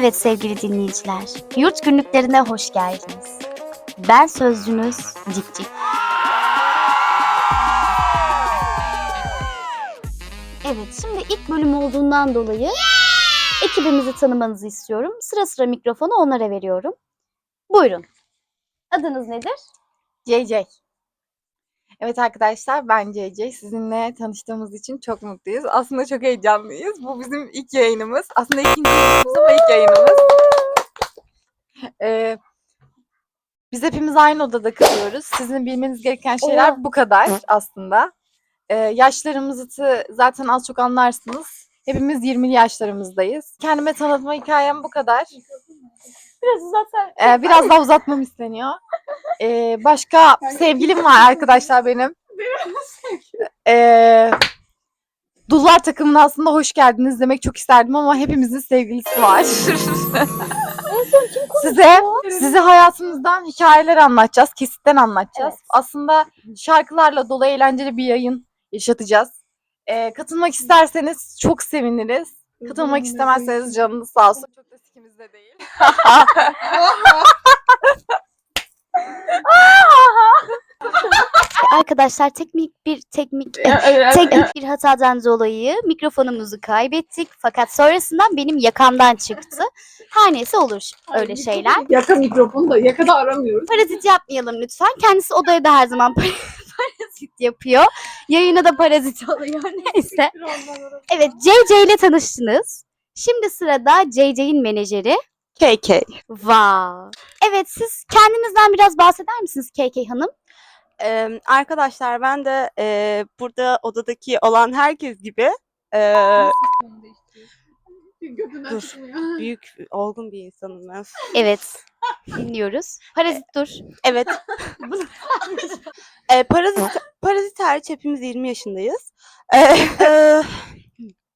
Evet sevgili dinleyiciler, yurt günlüklerine hoş geldiniz. Ben sözcünüz Cik Cik. Evet, şimdi ilk bölüm olduğundan dolayı ekibimizi tanımanızı istiyorum. Sıra sıra mikrofonu onlara veriyorum. Buyurun. Adınız nedir? JJ. Evet arkadaşlar ben JJ. Sizinle tanıştığımız için çok mutluyuz. Aslında çok heyecanlıyız. Bu bizim ilk yayınımız. Aslında ikinci yayınımız ama ilk yayınımız. Ee, biz hepimiz aynı odada kalıyoruz. Sizin bilmeniz gereken şeyler bu kadar aslında. Ee, yaşlarımızı zaten az çok anlarsınız. Hepimiz 20'li yaşlarımızdayız. Kendime tanıtma hikayem bu kadar. Biraz uzatsan. Ee, biraz daha uzatmam isteniyor. Ee, başka sevgilim var arkadaşlar benim. Ee, Dullar takımına aslında hoş geldiniz demek çok isterdim ama hepimizin sevgilisi var. size size hayatımızdan hikayeler anlatacağız, kesitten anlatacağız. Evet. Aslında şarkılarla dolu eğlenceli bir yayın yaşatacağız. Ee, katılmak isterseniz çok seviniriz. Katılmak istemezseniz canınız sağ olsun. Çok da sikimizde değil. Arkadaşlar teknik bir teknik teknik bir hatadan dolayı mikrofonumuzu kaybettik. Fakat sonrasından benim yakamdan çıktı. Her neyse olur öyle şeyler. Yaka mikrofonu da yakada aramıyoruz. Parazit yapmayalım lütfen. Kendisi odaya da her zaman parazit yapıyor. Yayına da parazit oluyor neyse. Evet JJ ile tanıştınız. Şimdi sırada JJ'in menajeri. KK. Wow. Evet siz kendinizden biraz bahseder misiniz KK Hanım? Eee, arkadaşlar ben de eee, burada odadaki olan herkes gibi eee, Götünden Dur. büyük olgun bir insanım ben. Evet. Dinliyoruz. Parazit dur. Evet. Eee, parazit, parazit hariç hepimiz 20 yaşındayız. Eee,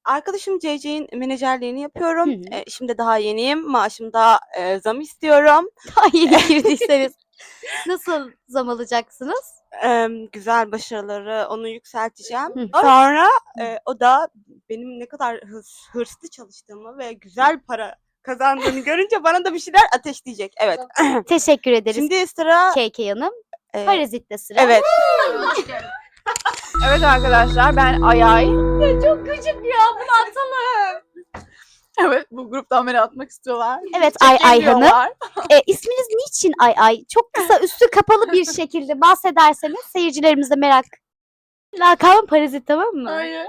arkadaşım CC'nin menajerliğini yapıyorum. Hı hı. Eee, şimdi daha yeniyim. Maaşımda eee, zam istiyorum. Daha yeni girdiyseniz. Nasıl zam alacaksınız? Eee, güzel başarıları onu yükselteceğim. Hı. Sonra eee, o da benim ne kadar hırs, hırslı çalıştığımı ve güzel para kazandığını görünce bana da bir şeyler ateşleyecek. Evet. Teşekkür ederiz Şimdi sıra KK Hanım. eee, Parazit'te sıra. evet. Evet arkadaşlar ben Ayay. Çok gıcık ya bunu atalım. Evet bu gruptan beni atmak istiyorlar. Evet Ay Ay Hanım. E, isminiz niçin Ay Ay? Çok kısa üstü kapalı bir şekilde bahsederseniz seyircilerimiz de merak. Lakabım Parazit tamam mı? Hayır.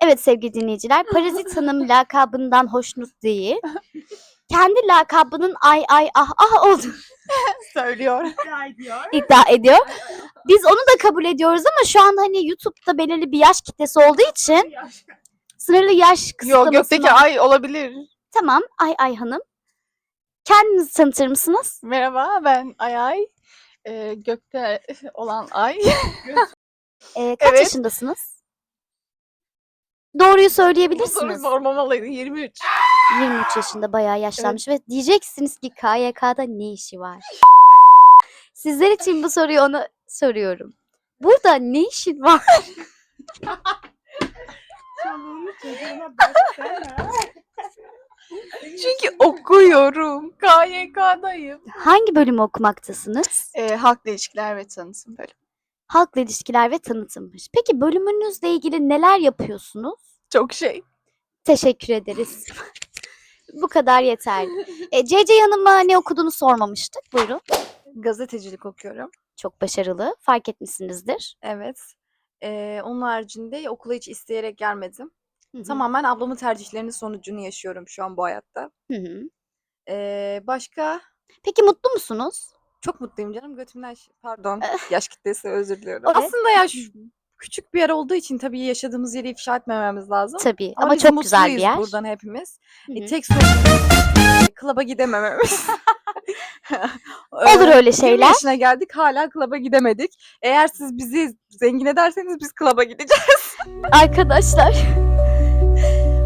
Evet sevgili dinleyiciler, Parazit Hanım lakabından hoşnut değil. Kendi lakabının ay ay ah ah olduğunu Söylüyor. iddia ediyor. Biz onu da kabul ediyoruz ama şu an hani YouTube'da belirli bir yaş kitlesi olduğu için sınırlı yaş Yok kısıtlaması gökteki ay olabilir. Tamam Ay Ay Hanım. Kendinizi tanıtır mısınız? Merhaba ben Ayay. Ee, gökte olan ay. Ee, kaç Evet. yaşındasınız? Doğruyu Bu soruyu söyleyebilirsiniz. sormamalıydın 23. 23 yaşında bayağı yaşlanmış ve diyeceksiniz ki KYK'da ne işi var? Sizler için bu soruyu ona soruyorum. Burada ne işin var? Çünkü okuyorum. KYK'dayım. Hangi bölümü okumaktasınız? Ee, halkla ilişkiler ve tanıtım bölümü. Halkla ilişkiler ve tanıtımmış. Peki bölümünüzle ilgili neler yapıyorsunuz? Çok şey. Teşekkür ederiz. Bu kadar yeterli. E, CC Hanım'a ne okuduğunu sormamıştık. Buyurun. Gazetecilik okuyorum. Çok başarılı. Fark etmişsinizdir. Evet. Ee, onun haricinde okula hiç isteyerek gelmedim. Hı hı. Tamamen ablamın tercihlerinin sonucunu yaşıyorum şu an bu hayatta. Hı hı. Ee, başka Peki mutlu musunuz? çok mutluyum canım. Götümden ş- pardon. yaş kitlesi özür diliyorum. Evet. Aslında ya şu küçük bir yer olduğu için tabii yaşadığımız yeri ifşa etmememiz lazım. Tabii Ama, ama, çok güzel bir yer. buradan hepimiz. Hı E, tek sorun klaba gidemememiz. Olur öyle 20 şeyler. yaşına geldik hala klaba gidemedik. Eğer siz bizi zengin ederseniz biz klaba gideceğiz. Arkadaşlar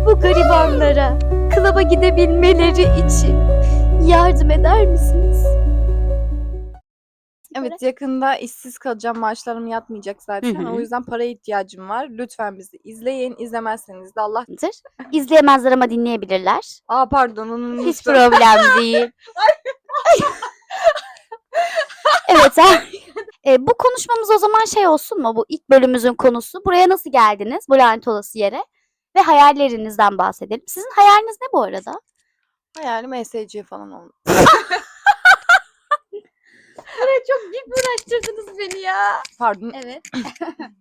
bu garibanlara klaba gidebilmeleri için yardım eder misiniz? Göre? Evet yakında işsiz kalacağım maaşlarım yatmayacak zaten. Hı hı. O yüzden paraya ihtiyacım var. Lütfen bizi izleyin. İzlemezseniz de Allah... İzleyemezler ama dinleyebilirler. Aa pardon onu Hiç unuttum. problem değil. evet. ha. E, bu konuşmamız o zaman şey olsun mu? Bu ilk bölümümüzün konusu. Buraya nasıl geldiniz? Bu lanet olası yere. Ve hayallerinizden bahsedelim. Sizin hayaliniz ne bu arada? Hayalim ESC falan olmak. Çok bir uğraştırdınız beni ya. Pardon. Evet.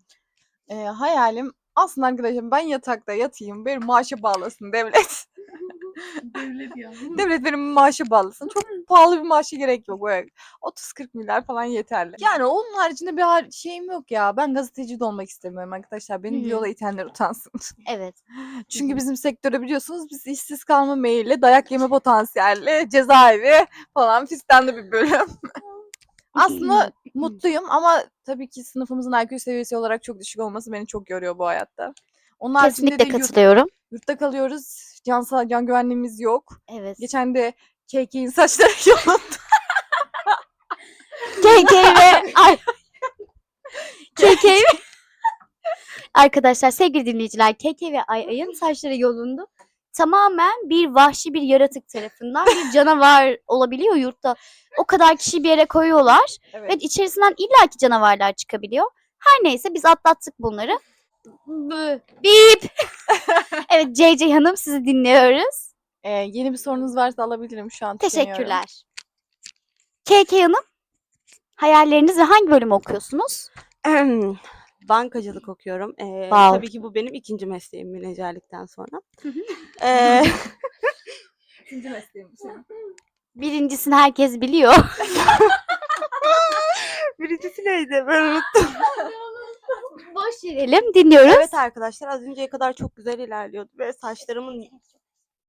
Ee, hayalim aslında arkadaşım ben yatakta yatayım. Benim maaşa bağlasın devlet. Devlet ya. devlet benim maaşa bağlasın. Çok pahalı bir maaşa gerek yok. Böyle 30-40 milyar falan yeterli. Yani onun haricinde bir har- şeyim yok ya. Ben gazeteci de olmak istemiyorum arkadaşlar. Beni Hı. yola itenler utansın. Evet. Çünkü bizim sektöre biliyorsunuz biz işsiz kalma meyilli, dayak yeme potansiyelli, cezaevi falan fistanlı bir bölüm. Aslında mutluyum ama tabii ki sınıfımızın IQ seviyesi olarak çok düşük olması beni çok yoruyor bu hayatta. Onun haricinde Kesinlikle de yurt- katılıyorum. yurtta kalıyoruz. Can, sağ- can güvenliğimiz yok. Evet. Geçen de KK'in saçları yolunda. KK ve ay. KK ve Arkadaşlar sevgili dinleyiciler KK ve Ay Ay'ın saçları yolunda tamamen bir vahşi bir yaratık tarafından bir canavar olabiliyor yurtta. O kadar kişi bir yere koyuyorlar Evet. ve içerisinden illaki canavarlar çıkabiliyor. Her neyse biz atlattık bunları. Bip. evet CC Hanım sizi dinliyoruz. Ee, yeni bir sorunuz varsa alabilirim şu an. Teşekkürler. KK Hanım hayalleriniz ve hangi bölümü okuyorsunuz? Bankacılık okuyorum. Ee, Wow. Tabii ki bu benim ikinci mesleğim menajerlikten sonra. Ee, İkinci mesleğim. Birincisini herkes biliyor. birincisi neydi? Ben unuttum. Boş verelim. Dinliyoruz. Evet arkadaşlar az önceye kadar çok güzel ilerliyordu ve saçlarımın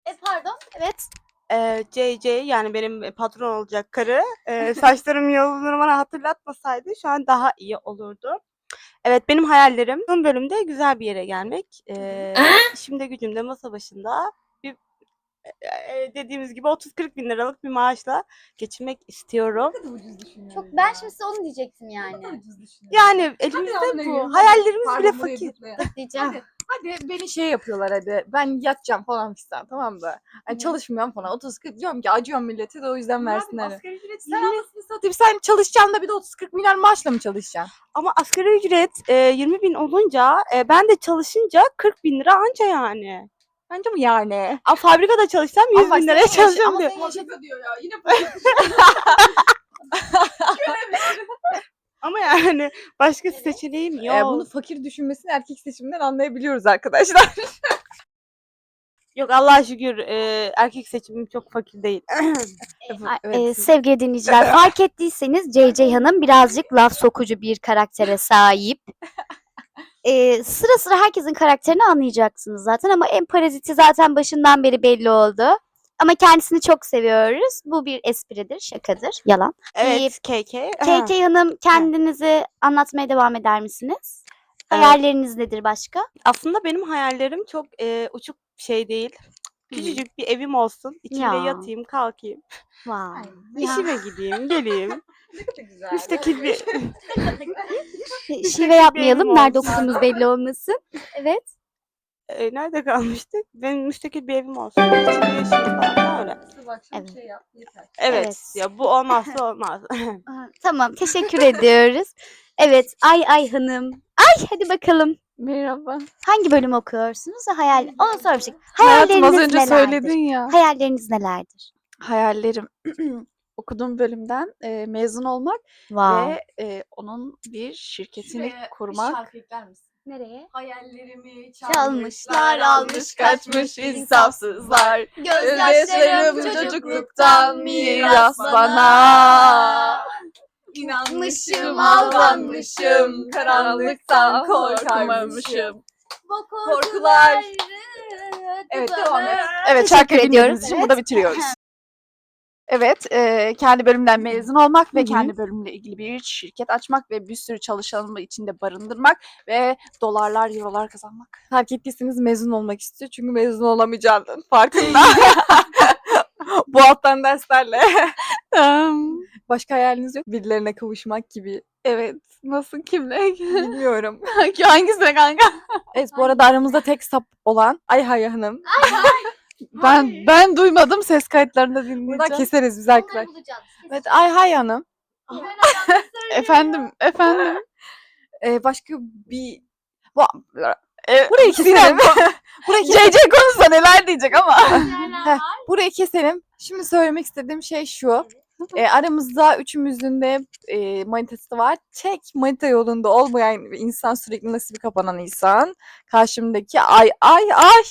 E, pardon. Evet. e, JJ yani benim patron olacak karı e, saçlarım yolunu bana hatırlatmasaydı şu an daha iyi olurdu. Evet benim hayallerim son bölümde güzel bir yere gelmek. E, şimdi gücümde masa başında bir e, dediğimiz gibi 30-40 bin liralık bir maaşla geçinmek istiyorum. Çok ben şimdi size onu diyecektim yani. Yani elimizde bu. Hayallerimiz bile fakir. Diyeceğim. Hadi beni şey yapıyorlar hadi. Ben yatacağım falan fistan tamam mı? Hani çalışmıyorum falan. 30 40 diyorum ki acıyorum millete de o yüzden versinler. Sen anasını satayım. Sen çalışacaksın da bir de 30-40 milyar maaşla mı çalışacaksın? Ama asgari ücret e, 20 bin olunca e, ben de çalışınca 40 bin lira anca yani. Bence mi yani? Aa, fabrikada çalışsam 100 Ama bin liraya yaşa- çalışıyorum ama diyor. sen yaşa- diyor ya. Yine Ama yani başka seçeneğim yok. Ee, bunu fakir düşünmesini erkek seçiminden anlayabiliyoruz arkadaşlar. Yok Allah'a şükür e, erkek seçimim çok fakir değil. Evet, e, siz- sevgili dinleyiciler fark ettiyseniz CC Hanım birazcık laf sokucu bir karaktere sahip. E, sıra sıra herkesin karakterini anlayacaksınız zaten ama en paraziti zaten başından beri belli oldu. Ama kendisini çok seviyoruz. Bu bir espridir, şakadır, yalan. evet KK. KK Hanım kendinizi anlatmaya devam eder misiniz? Evet. Hayalleriniz nedir başka? Aslında benim hayallerim çok e, uçuk şey değil. Küçücük bir evim olsun. İçinde Ya. yatayım, kalkayım. Wow. İşime gideyim, geleyim. Müstakil bir Şive yapmayalım. Nerede okuduğumuz belli olmasın. Evet. E, nerede kalmıştık? Benim müstakil bir evim olsun. İçinde yaşayayım falan öyle. Evet. şey yap, yeter. Evet. Evet. Ya bu olmazsa olmaz. Tamam. Teşekkür ediyoruz. Evet. Ay Ay Hanım. Ay hadi bakalım. Merhaba. Hangi bölüm okuyorsunuz? Hayal. Onu sormuştuk. Hayatım az Hayalleriniz önce nelerdir? söyledin ya. Hayalleriniz nelerdir? hayallerim okuduğum bölümden e, mezun olmak Wow. ve e, onun bir şirketini kurmak. Nereye? Hayallerimi Çalmışlar, almış, kaçmış insafsızlar. Gözyaşlarım çocukluktan miras bana. İnanmışım, aldanmışım, karanlıktan korkmamışım. Bu Korkular. Evet devam et. Evet şarkı ediyoruz. Evet. burada bitiriyoruz. Evet, e, kendi bölümden mezun olmak Hı ve hı. kendi bölümle ilgili bir şirket açmak ve bir sürü çalışanımı içinde barındırmak ve dolarlar, eurolar kazanmak. Fark ettiyseniz mezun olmak istiyor çünkü mezun olamayacağının farkında. Bu alttan derslerle. Başka hayaliniz yok. Birilerine kavuşmak gibi. Evet. Nasıl kimle? Bilmiyorum. Hangisine kanka? Evet bu arada aramızda tek sap olan Ayhay Hanım. Ben ben duymadım ses kayıtlarında dinleyeceğim. Buradan keseriz biz arkadaşlar. bulacağız. Evet Ayhay Hanım. Efendim, efendim. Ee, başka bir... Bu... E, Burayı keselim. Burayı keselim. CC konusunda neler diyecek ama. Heh, Burayı keselim. Şimdi söylemek istediğim şey şu. Ee, aramızda üçümüzün de e, manitası var. Tek manita yolunda olmayan bir insan sürekli nasibi kapanan insan. Karşımdaki ay ay ay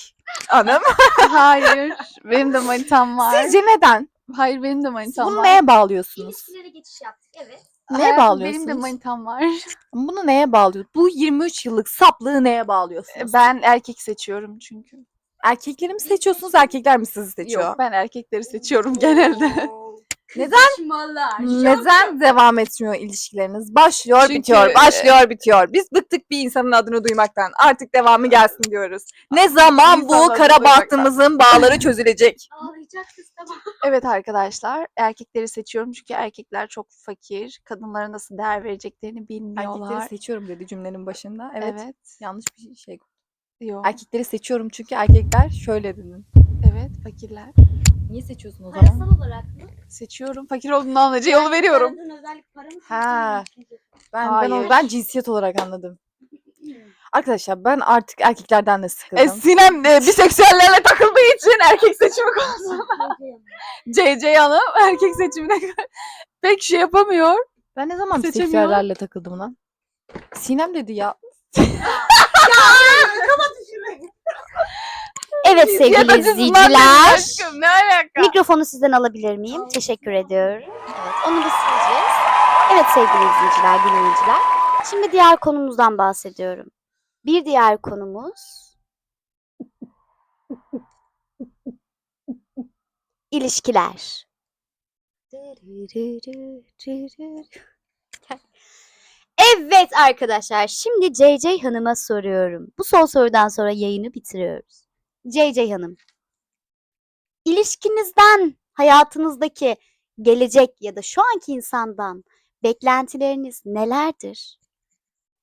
hanım. Hayır. Benim de manitam var. Sizce neden? Hayır benim de manitam Bunu var. neye bağlıyorsunuz? İlişkilere geçiş yaptık. Evet. Neye Hayatım, bağlıyorsunuz? Benim de manitam var. Bunu neye bağlıyor? Bu 23 yıllık saplığı neye bağlıyorsunuz? Ben erkek seçiyorum çünkü. erkekleri mi seçiyorsunuz, erkekler mi sizi seçiyor? Yok ben erkekleri seçiyorum genelde. Neden? Neden devam etmiyor ilişkileriniz? Başlıyor, Çünkü, bitiyor, başlıyor, bitiyor. Biz bıktık bir insanın adını duymaktan. Artık devamı gelsin diyoruz. Ne zaman bu kara bahtımızın bağları çözülecek? Ağlayacak kız tamam. Evet arkadaşlar erkekleri seçiyorum çünkü erkekler çok fakir. Kadınlara nasıl değer vereceklerini bilmiyorlar. Erkekleri seçiyorum dedi cümlenin başında. Evet. Evet. Yanlış bir şey. Yok. Erkekleri seçiyorum çünkü erkekler şöyle dedin. Evet fakirler. Niye seçiyorsun o zaman? Parasal olarak mı? Seçiyorum. Fakir olduğunu anlayınca yolu veriyorum. Aradığın özellik para mı? Ha. Ben ben Hayır. onu ben cinsiyet olarak anladım. Arkadaşlar ben artık erkeklerden de sıkıldım. E, Sinem e, biseksüellerle takıldığı için erkek seçimi konusunda. CC Hanım erkek seçimine pek şey yapamıyor. ben ne zaman seçemiyor. biseksüellerle takıldım lan? Sinem dedi ya. Evet sevgili izleyiciler. aşkım, ne alaka? Mikrofonu sizden alabilir miyim? Teşekkür ediyorum. Evet, onu da sileceğiz. Evet sevgili izleyiciler, dinleyiciler. Şimdi diğer konumuzdan bahsediyorum. Bir diğer konumuz ilişkiler. Evet arkadaşlar, şimdi CC Hanım'a soruyorum. Bu son sorudan sonra yayını bitiriyoruz. CC Hanım, ilişkinizden, hayatınızdaki gelecek ya da şu anki insandan beklentileriniz nelerdir?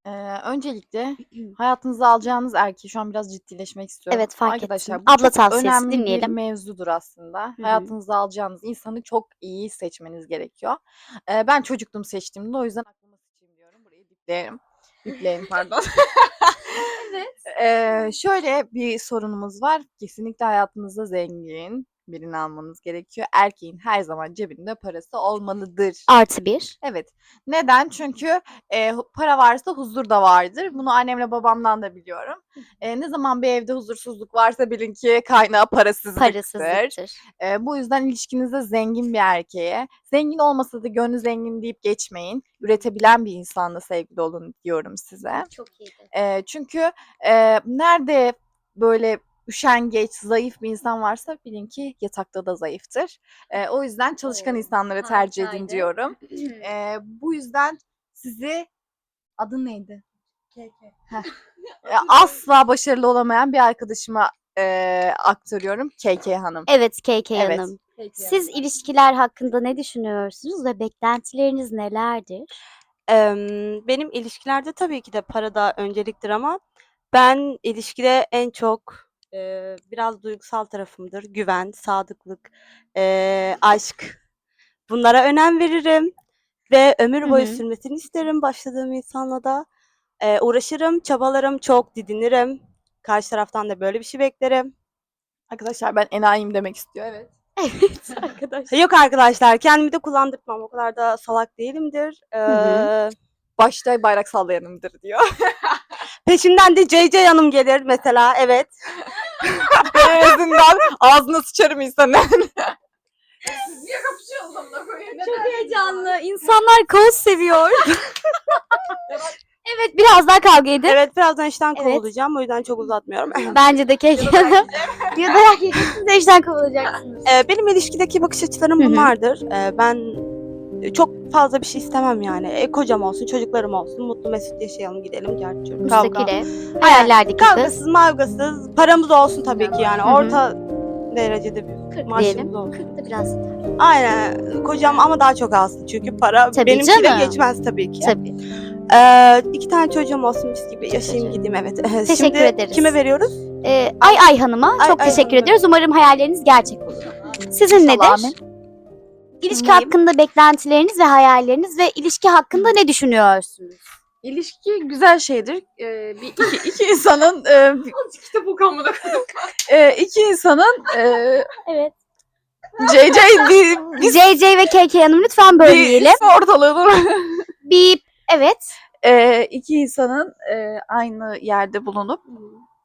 Ee, öncelikle hayatınıza alacağınız erkeği şu an biraz ciddileşmek istiyorum. Evet, fark Arkadaşlar, ettim. bu Abla çok tavsiyesi, önemli bir dinleyelim. mevzudur aslında. hı. Hayatınıza alacağınız insanı çok iyi seçmeniz gerekiyor. Ee, ben çocukluğum seçtiğimde o yüzden aklıma sıçayım diyorum. Burayı dipleyelim. Dipleyelim pardon. Evet. Ee, şöyle bir sorunumuz var. Kesinlikle hayatınızda zengin birini almanız gerekiyor. Erkeğin her zaman cebinde parası olmalıdır. Artı bir. Evet. Neden? Çünkü e, para varsa huzur da vardır. Bunu annemle babamdan da biliyorum. E, ne zaman bir evde huzursuzluk varsa bilin ki kaynağı parasızlıktır. Parasızlıktır. E, bu yüzden ilişkinizde zengin bir erkeğe, zengin olmasa da gönlü zengin deyip geçmeyin. Üretebilen bir insanla sevgili olun diyorum size. Çok iyiydi. E, çünkü e, nerede böyle üşengeç, zayıf bir insan varsa bilin ki yatakta da zayıftır. E, o yüzden çalışkan Oo, insanları tercih edin harikaydı. diyorum. Ee, bu yüzden sizi adın neydi? Heh. Ee, asla başarılı olamayan bir arkadaşıma eee, aktarıyorum. KK Hanım. Evet KK Evet. Hanım. Siz ilişkiler hakkında ne düşünüyorsunuz ve beklentileriniz nelerdir? Benim ilişkilerde tabii ki de para da önceliktir ama ben ilişkide en çok, eee, biraz duygusal tarafımdır. Güven, sadıklık, eee, aşk. Bunlara önem veririm ve ömür boyu hı. sürmesini isterim başladığım insanla da. Eee, uğraşırım, çabalarım, çok didinirim. Karşı taraftan da böyle bir şey beklerim. Arkadaşlar ben enayiyim demek istiyor. Evet. Evet arkadaşlar. Yok arkadaşlar, kendimi de kullandırtmam. O kadar da salak değilimdir. Eee Başta bayrak sallayanımdır diyor. Peşimden de CC Hanım gelir mesela. Evet. en azından ağzına sıçarım insanın. Niye kapışıyorsunuz amına koyayım? Çok heyecanlı. İnsanlar kaos seviyor. evet biraz daha kavga edin. Evet birazdan işten Evet. kovulacağım. O yüzden çok uzatmıyorum. Bence de Hanım. ya da siz de işten kovulacaksınız. Eee, benim ilişkideki bakış açılarım Hı hı. bunlardır. Eee, ben çok fazla bir şey istemem yani. E, kocam olsun, çocuklarım olsun, mutlu mesut yaşayalım, gidelim, gerçi. Kavga. Hayallerdeki kız. Kavgasız, mavgasız, paramız olsun tabii ki yani. Hı hı. Orta derecede bir 40 diyelim. Maaşımız olsun. 40 da biraz Aynen. Kocam ama daha çok alsın çünkü para Tabii benimkiyle canım. geçmez tabii ki. tabii. Ee, iki tane çocuğum olsun mis gibi yaşayayım gideyim evet. Teşekkür Şimdi ederiz. kime veriyoruz? Ee, Ay Ay Hanım'a Ay çok Ay teşekkür Hanım'a. ediyoruz. Umarım hayalleriniz gerçek olur. Sizin nedir? amin. İlişki Dinleyeyim. hakkında beklentileriniz ve hayalleriniz ve ilişki hakkında ne düşünüyorsunuz? İlişki güzel şeydir. Ee, bir iki, iki insanın e, bir- Kitap okumada e, iki insanın e, Evet. JJ bir, bir, JJ ve KK Hanım lütfen bir bölmeyelim. ismi ortalığı dur. Bir evet. e, iki insanın e, aynı yerde bulunup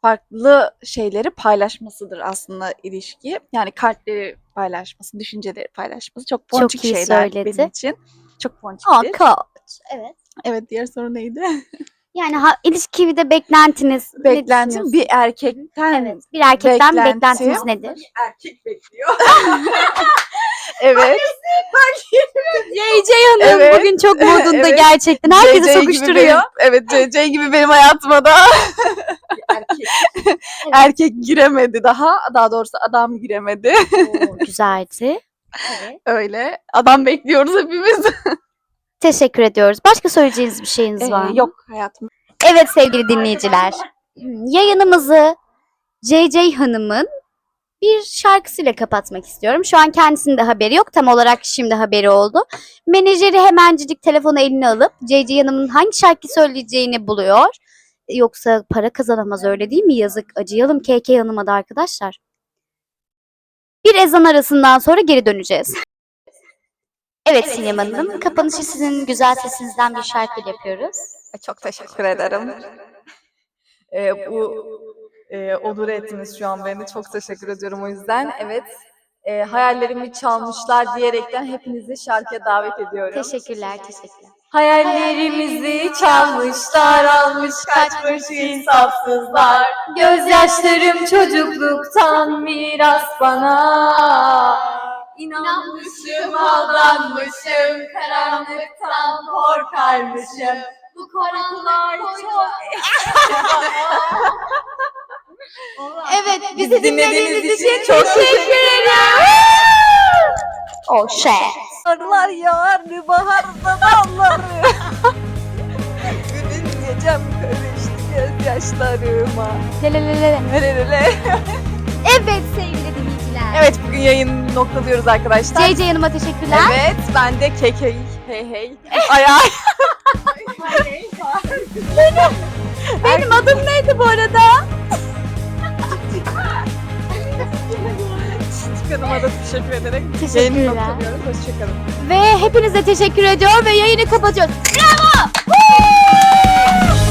farklı şeyleri paylaşmasıdır aslında ilişki. Yani kalpleri paylaşması, düşünceleri paylaşması çok ponçik iyi şeyler söyledi. benim için. Çok Aa, ponçiktir. coach. Evet. evet diğer soru neydi? Yani ha, ilişkide beklentiniz ne Beklentim düşünüyorsunuz? bir erkekten Evet. Bir erkekten Beklentim. beklentiniz nedir? erkek bekliyor. evet. JJ Hanım Evet. bugün çok modunda Evet. gerçekten. Herkesi JJ sokuşturuyor. benim- evet JJ gibi benim hayatıma da erkek. erkek giremedi daha. Daha doğrusu adam giremedi. Oo, güzeldi. Evet. Öyle. Adam bekliyoruz hepimiz. Teşekkür ediyoruz. Başka söyleyeceğiniz bir şeyiniz Ee, var mı? yok hayatım. Evet sevgili dinleyiciler. Yayınımızı JJ Hanım'ın bir şarkısıyla kapatmak istiyorum. Şu an kendisinin de haberi yok. Tam olarak şimdi haberi oldu. Menajeri hemencik telefonu eline alıp JJ Hanım'ın hangi şarkı söyleyeceğini buluyor. Yoksa para kazanamaz öyle değil mi? Yazık. Acıyalım KK Hanım'a da arkadaşlar. Bir ezan arasından sonra geri döneceğiz. Evet Sinem Hanım, kapanışı sizin güzel sesinizden bir şarkıyla yapıyoruz. Çok teşekkür ederim. Ee, bu e, onur ettiniz şu an beni. Çok teşekkür ediyorum o yüzden. Evet. e, hayallerimi çalmışlar diyerekten hepinizi şarkıya davet ediyorum. Teşekkürler, teşekkürler. Hayallerimizi çalmışlar, almış kaçmış insafsızlar. Gözyaşlarım çocukluktan miras bana. İnanmışım, aldanmışım, karanlıktan korkarmışım. Bu korkular çok... Evet, bizi dinlediğiniz için çok teşekkür ederim. Oh shit. Karlar yağardı baharda dalları. Gülünce cam karıştı gözyaşlarıma. Lelelele. Lelelele. Evet sevgili dinleyiciler. Evet bugün yayın noktalıyoruz arkadaşlar. JJ Hanım'a teşekkürler. Evet ben de kekey hey hey. Ay ay. Benim adım neydi bu arada? Hanım'a da teşekkür ederek yayını Teşekkürler. Hoşçakalın. Ve hepinize teşekkür ediyor ve yayını kapatıyoruz. Bravo! Woo!